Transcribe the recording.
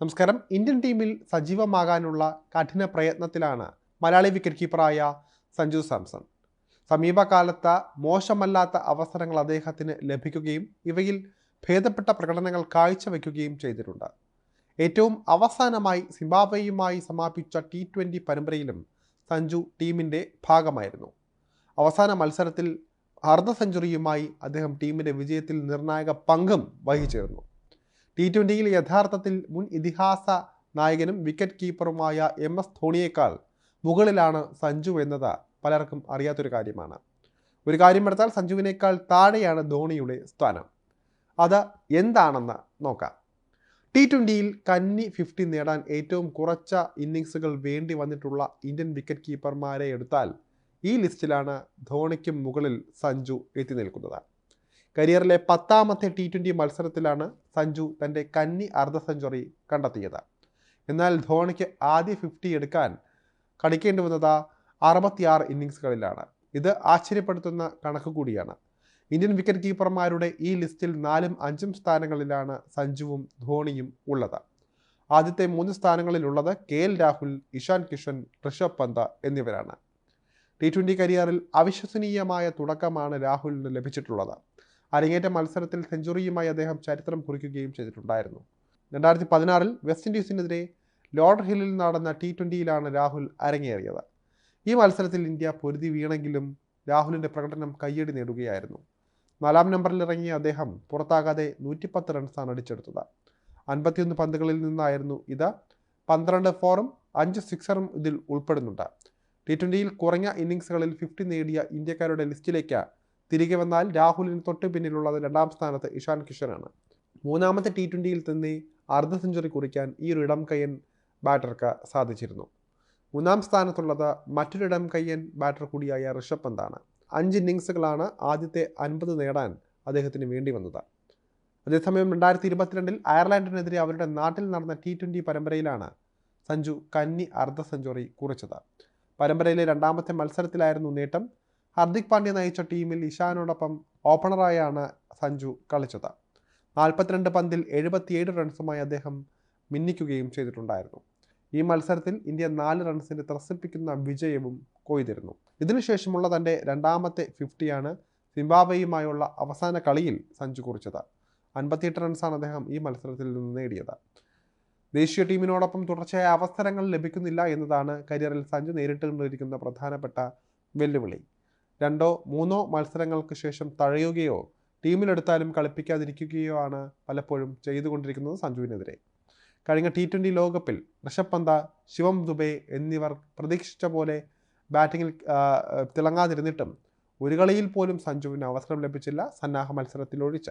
നമസ്കാരം. ഇന്ത്യൻ ടീമിൽ സജീവമാകാനുള്ള കഠിന പ്രയത്നത്തിലാണ് മലയാളി വിക്കറ്റ് കീപ്പറായ സഞ്ജു സാംസൺ. സമീപകാലത്ത് മോശമല്ലാത്ത അവസരങ്ങൾ അദ്ദേഹത്തിന് ലഭിക്കുകയും ഇവയിൽ ഭേദപ്പെട്ട പ്രകടനങ്ങൾ കാഴ്ചവെക്കുകയും ചെയ്തിട്ടുണ്ട്. ഏറ്റവും അവസാനമായി സിംബാബ്വേയുമായി സമാപിച്ച ടി ട്വന്റി പരമ്പരയിലും സഞ്ജു ടീമിന്റെ ഭാഗമായിരുന്നു. അവസാന മത്സരത്തിൽ അർദ്ധ സെഞ്ചുറിയുമായി അദ്ദേഹം ടീമിന്റെ വിജയത്തിൽ നിർണായക പങ്കും വഹിച്ചിരുന്നു. ടി ട്വന്റിയിൽ യഥാർത്ഥത്തിൽ മുൻ ഇതിഹാസ നായകനും വിക്കറ്റ് കീപ്പറുമായ എം എസ് ധോണിയേക്കാൾ മുകളിലാണ് സഞ്ജു എന്നത് പലർക്കും അറിയാത്തൊരു കാര്യമാണ്. ഒരു കാര്യം എടുത്താൽ സഞ്ജുവിനേക്കാൾ താഴെയാണ് ധോണിയുടെ സ്ഥാനം. അത് എന്താണെന്ന് നോക്കാം. ടി ട്വന്റിയിൽ കന്നി ഫിഫ്റ്റി നേടാൻ ഏറ്റവും കുറച്ച ഇന്നിങ്സുകൾ വേണ്ടി വന്നിട്ടുള്ള ഇന്ത്യൻ വിക്കറ്റ് കീപ്പർമാരെ എടുത്താൽ ഈ ലിസ്റ്റിലാണ് ധോണിക്കും മുകളിൽ സഞ്ജു എത്തി നിൽക്കുന്നത്. കരിയറിലെ പത്താമത്തെ ടി ട്വന്റി മത്സരത്തിലാണ് സഞ്ജു തന്റെ കന്നി അർദ്ധ സെഞ്ചുറി കണ്ടെത്തിയത്. എന്നാൽ ധോണിക്ക് ആദ്യ ഫിഫ്റ്റി എടുക്കാൻ കളിക്കേണ്ടി വന്നത് അറുപത്തിയാറ് ഇന്നിങ്സുകളിലാണ് ഇത് ആശ്ചര്യപ്പെടുത്തുന്ന കണക്ക് കൂടിയാണ്. ഇന്ത്യൻ വിക്കറ്റ് കീപ്പർമാരുടെ ഈ ലിസ്റ്റിൽ നാലും അഞ്ചും സ്ഥാനങ്ങളിലാണ് സഞ്ജുവും ധോണിയും ഉള്ളത്. ആദ്യത്തെ മൂന്ന് സ്ഥാനങ്ങളിലുള്ളത് കെ എൽ രാഹുൽ ഇഷാൻ കിഷൻ ഋഷഭ് പന്ത് എന്നിവരാണ്. ടി ട്വന്റി കരിയറിൽ അവിശ്വസനീയമായ തുടക്കമാണ് രാഹുലിന് ലഭിച്ചിട്ടുള്ളത്. അരങ്ങേറ്റ മത്സരത്തിൽ സെഞ്ചുറിയുമായി അദ്ദേഹം ചരിത്രം കുറിക്കുകയും ചെയ്തിട്ടുണ്ടായിരുന്നു. രണ്ടായിരത്തി പതിനാറിൽ വെസ്റ്റ് ഇൻഡീസിനെതിരെ ലോർഡ് ഹില്ലിൽ നടന്ന ടി ട്വന്റിയിലാണ് രാഹുൽ അരങ്ങേറിയത്. ഈ മത്സരത്തിൽ ഇന്ത്യ പൊരുതി വീണെങ്കിലും രാഹുലിന്റെ പ്രകടനം കയ്യടി നേടുകയായിരുന്നു. നാലാം നമ്പറിൽ ഇറങ്ങിയ അദ്ദേഹം പുറത്താകാതെ നൂറ്റിപ്പത്ത് റൺസാണ് അടിച്ചെടുത്തത്. അൻപത്തിയൊന്ന് പന്തുകളിൽ നിന്നായിരുന്നു ഇത്. പന്ത്രണ്ട് ഫോറും അഞ്ച് സിക്സറും ഇതിൽ ഉൾപ്പെടുന്നുണ്ട്. ടി ട്വന്റിയിൽ കുറഞ്ഞ ഇന്നിങ്സുകളിൽ ഫിഫ്റ്റി നേടിയ ഇന്ത്യക്കാരുടെ ലിസ്റ്റിലേക്ക് തിരികെ വന്നാൽ രാഹുലിന് തൊട്ട് പിന്നിലുള്ളത് രണ്ടാം സ്ഥാനത്ത് ഇഷാൻ കിഷനാണ്. മൂന്നാമത്തെ ടി ട്വന്റിയിൽ തന്നെ അർദ്ധ സെഞ്ചുറി കുറിക്കാൻ ഈ ഒരു ഇടം കയ്യൻ ബാറ്റർക്ക് സാധിച്ചിരുന്നു. മൂന്നാം സ്ഥാനത്തുള്ളത് മറ്റൊരു ഇടം കയ്യൻ ബാറ്റർ കൂടിയായ ഋഷഭ് പന്താണ്. അഞ്ച് ഇന്നിങ്സുകളാണ് ആദ്യത്തെ അൻപത് നേടാൻ അദ്ദേഹത്തിന് വേണ്ടി വന്നത്. അതേസമയം രണ്ടായിരത്തി ഇരുപത്തിരണ്ടിൽ അയർലൻഡിനെതിരെ അവരുടെ നാട്ടിൽ നടന്ന ടി ട്വന്റി പരമ്പരയിലാണ് സഞ്ജു കന്നി അർദ്ധ സെഞ്ചുറി കുറിച്ചത്. പരമ്പരയിലെ രണ്ടാമത്തെ മത്സരത്തിലായിരുന്നു നേട്ടം. ഹർദിക് പാണ്ഡ്യ നയിച്ച ടീമിൽ ഇഷാനോടൊപ്പം ഓപ്പണറായാണ് സഞ്ജു കളിച്ചത്. നാൽപ്പത്തിരണ്ട് പന്തിൽ എഴുപത്തിയേഴ് റൺസുമായി അദ്ദേഹം മിന്നിക്കുകയും ചെയ്തിട്ടുണ്ടായിരുന്നു. ഈ മത്സരത്തിൽ ഇന്ത്യ നാല് റൺസിന് ത്രസിപ്പിക്കുന്ന വിജയവും കൊയ്തിരുന്നു. ഇതിനുശേഷമുള്ള തന്റെ രണ്ടാമത്തെ ഫിഫ്റ്റിയാണ് സിംബാബ്വേയുമായുള്ള അവസാന കളിയിൽ സഞ്ജു കുറിച്ചത്. അൻപത്തിയെട്ട് റൺസാണ് അദ്ദേഹം ഈ മത്സരത്തിൽ നിന്ന് നേടിയത്. ദേശീയ ടീമിനോടൊപ്പം തുടർച്ചയായ അവസരങ്ങൾ ലഭിക്കുന്നില്ല എന്നതാണ് കരിയറിൽ സഞ്ജു നേരിട്ടുകൊണ്ടിരിക്കുന്ന പ്രധാനപ്പെട്ട വെല്ലുവിളി. രണ്ടോ മൂന്നോ മത്സരങ്ങൾക്ക് ശേഷം തഴയുകയോ ടീമിലെടുത്താലും കളിപ്പിക്കാതിരിക്കുകയോ ആണ് പലപ്പോഴും ചെയ്തുകൊണ്ടിരിക്കുന്നത് സഞ്ജുവിനെതിരെ. കഴിഞ്ഞ ടി ട്വന്റി ലോകകപ്പിൽ ഋഷഭ് പന്ത ശിവം ദുബെ എന്നിവർ പ്രതീക്ഷിച്ച പോലെ ബാറ്റിങ്ങിൽ തിളങ്ങാതിരുന്നിട്ടും ഒരു കളിയിൽ പോലും സഞ്ജുവിന് അവസരം ലഭിച്ചില്ല. സന്നാഹ മത്സരത്തിൽ ഒഴിച്ച